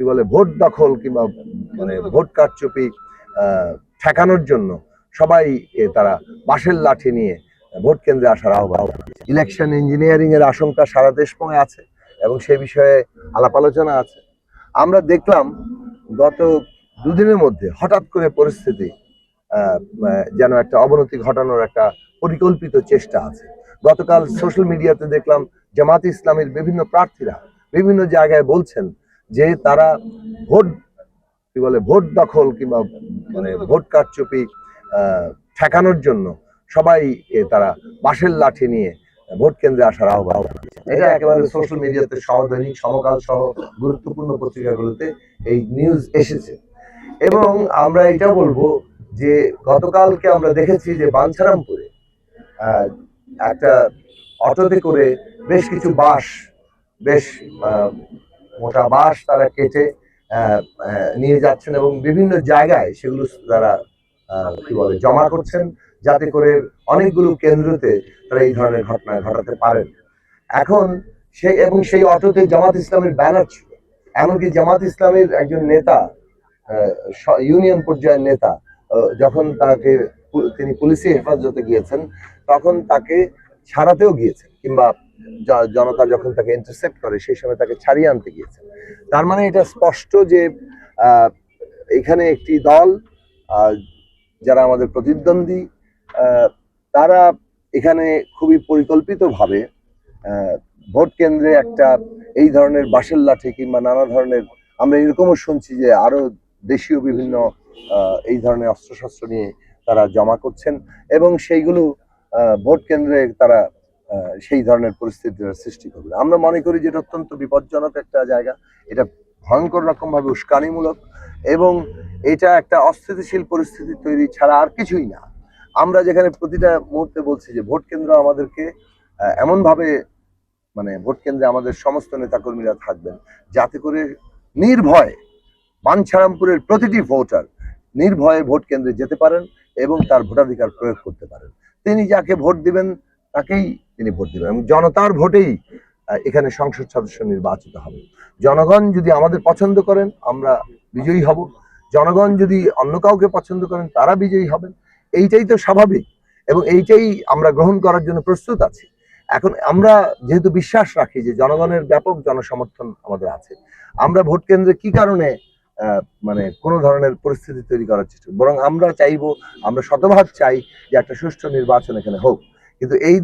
কি বলে, ভোট দখল কিংবা মানে ভোট কারচুপি ঠেকানোর জন্য সবাই তারা বাঁশের লাঠি নিয়ে ভোট কেন্দ্রে আসার আহ্বান ইলেকশন ইঞ্জিনিয়ারিং এর আশঙ্কা সারা দেশময় আছে এবং সে বিষয়ে আলাপ আলোচনা আছে। আমরা দেখলাম গত দুদিনের মধ্যে হঠাৎ করে পরিস্থিতি যেন একটা অবনতি ঘটানোর একটা পরিকল্পিত চেষ্টা আছে। গতকাল সোশ্যাল মিডিয়াতে দেখলাম জামাত ইসলামের বিভিন্ন প্রার্থীরা বিভিন্ন জায়গায় বলছেন যে তারা ভোট কি বলে ভোট দখল কিংবা মানে ভোট কারচুপি ঠেকানোর জন্য সবাই তারা বাঁশের লাঠি নিয়ে ভোট কেন্দ্রে আসার আহ্বান। এটা একেবারে সোশ্যাল মিডিয়াতে সহদৈনিক সমকাল সহ গুরুত্বপূর্ণ পত্রিকাগুলোতে এই নিউজ এসেছে এবং আমরা এটা বলব যে গতকালকে আমরা দেখেছি যে বাঞ্ছারামপুরে আহ, একটা অটোতে করে বেশ কিছু বাস বেশ মোটা বাঁশ তারা কেটে নিয়ে যাচ্ছেন এবং বিভিন্ন জায়গায় সেগুলো তারা কি বলে, জমা করছেন যাতে করে অনেকগুলো কেন্দ্রতে তারা এই ধরনের ঘটনা ঘটাতে পারেন। এখন সেই এবং সেই অটোতে জামাত ইসলামের ব্যানার ছিল। এমনকি জামাত ইসলামের একজন নেতা ইউনিয়ন পর্যায়ের নেতা যখন তাকে তিনি পুলিশি হেফাজতে গিয়েছেন, তখন তাকে ছাড়াতেও গিয়েছেন, কিংবা জনতা যখন তাকে ইন্টারসেপ্ট করে, সেই সময় তাকে ছাড়িয়ে আনতে গিয়েছেন। তার মানে এটা স্পষ্ট যে এখানে একটি দল যারা আমাদের প্রতিদ্বন্দ্বী তারা এখানে খুবই পরিকল্পিতভাবে ভোট কেন্দ্রে একটা এই ধরনের বাঁশের লাঠি কিংবা নানা ধরনের, আমরা এরকমও শুনছি যে আরও দেশীয় বিভিন্ন এই ধরনের অস্ত্রশস্ত্র নিয়ে তারা জমা করছেন, এবং সেইগুলো ভোট কেন্দ্রে তারা সেই ধরনের পরিস্থিতির সৃষ্টি করবে। আমরা মনে করি যে এটা অত্যন্ত বিপজ্জনক একটা জায়গা। এটা ভয়ঙ্কর রকম ভাবে উস্কানিমূলক এবং এটা একটা অস্থিতিশীল পরিস্থিতি তৈরি ছাড়া আর কিছুই না। আমরা যেখানে প্রতিটা মুহূর্তে বলছি যে ভোট কেন্দ্র আমাদেরকে এমনভাবে মানে ভোট কেন্দ্রে আমাদের সমস্ত নেতাকর্মীরা থাকবেন যাতে করে নির্ভয়ে বাঞ্ছারামপুরের প্রতিটি ভোটার নির্ভয়ে ভোট কেন্দ্রে যেতে পারেন। এবং তার ভোটাধিকার প্রয়োগ করতে পারেন। তিনি যাকে ভোট দিবেন, তাকেই তিনি ভোট দিবেন এবং জনতার ভোটেই এখানে সংসদ সদস্য নির্বাচিত হবে। জনগণ যদি আমাদের পছন্দ করেন, আমরা বিজয়ী হব। জনগণ যদি অন্য কাউকে পছন্দ করেন, তারা বিজয়ী হবেন। এইটাই তো স্বাভাবিক এবং এইটাই আমরা গ্রহণ করার জন্য প্রস্তুত আছি। এখন আমরা যেহেতু বিশ্বাস রাখি যে জনগণের ব্যাপক জনসমর্থন আমাদের আছে, আমরা ভোট কেন্দ্রে কি কারণে মানে কোনো ধরনের পরিস্থিতি তৈরি করার চেষ্টা বরং আমরা চাইব, আমরা শতভাগ চাই যে একটা সুষ্ঠু নির্বাচন এখানে হোক। কিন্তু এই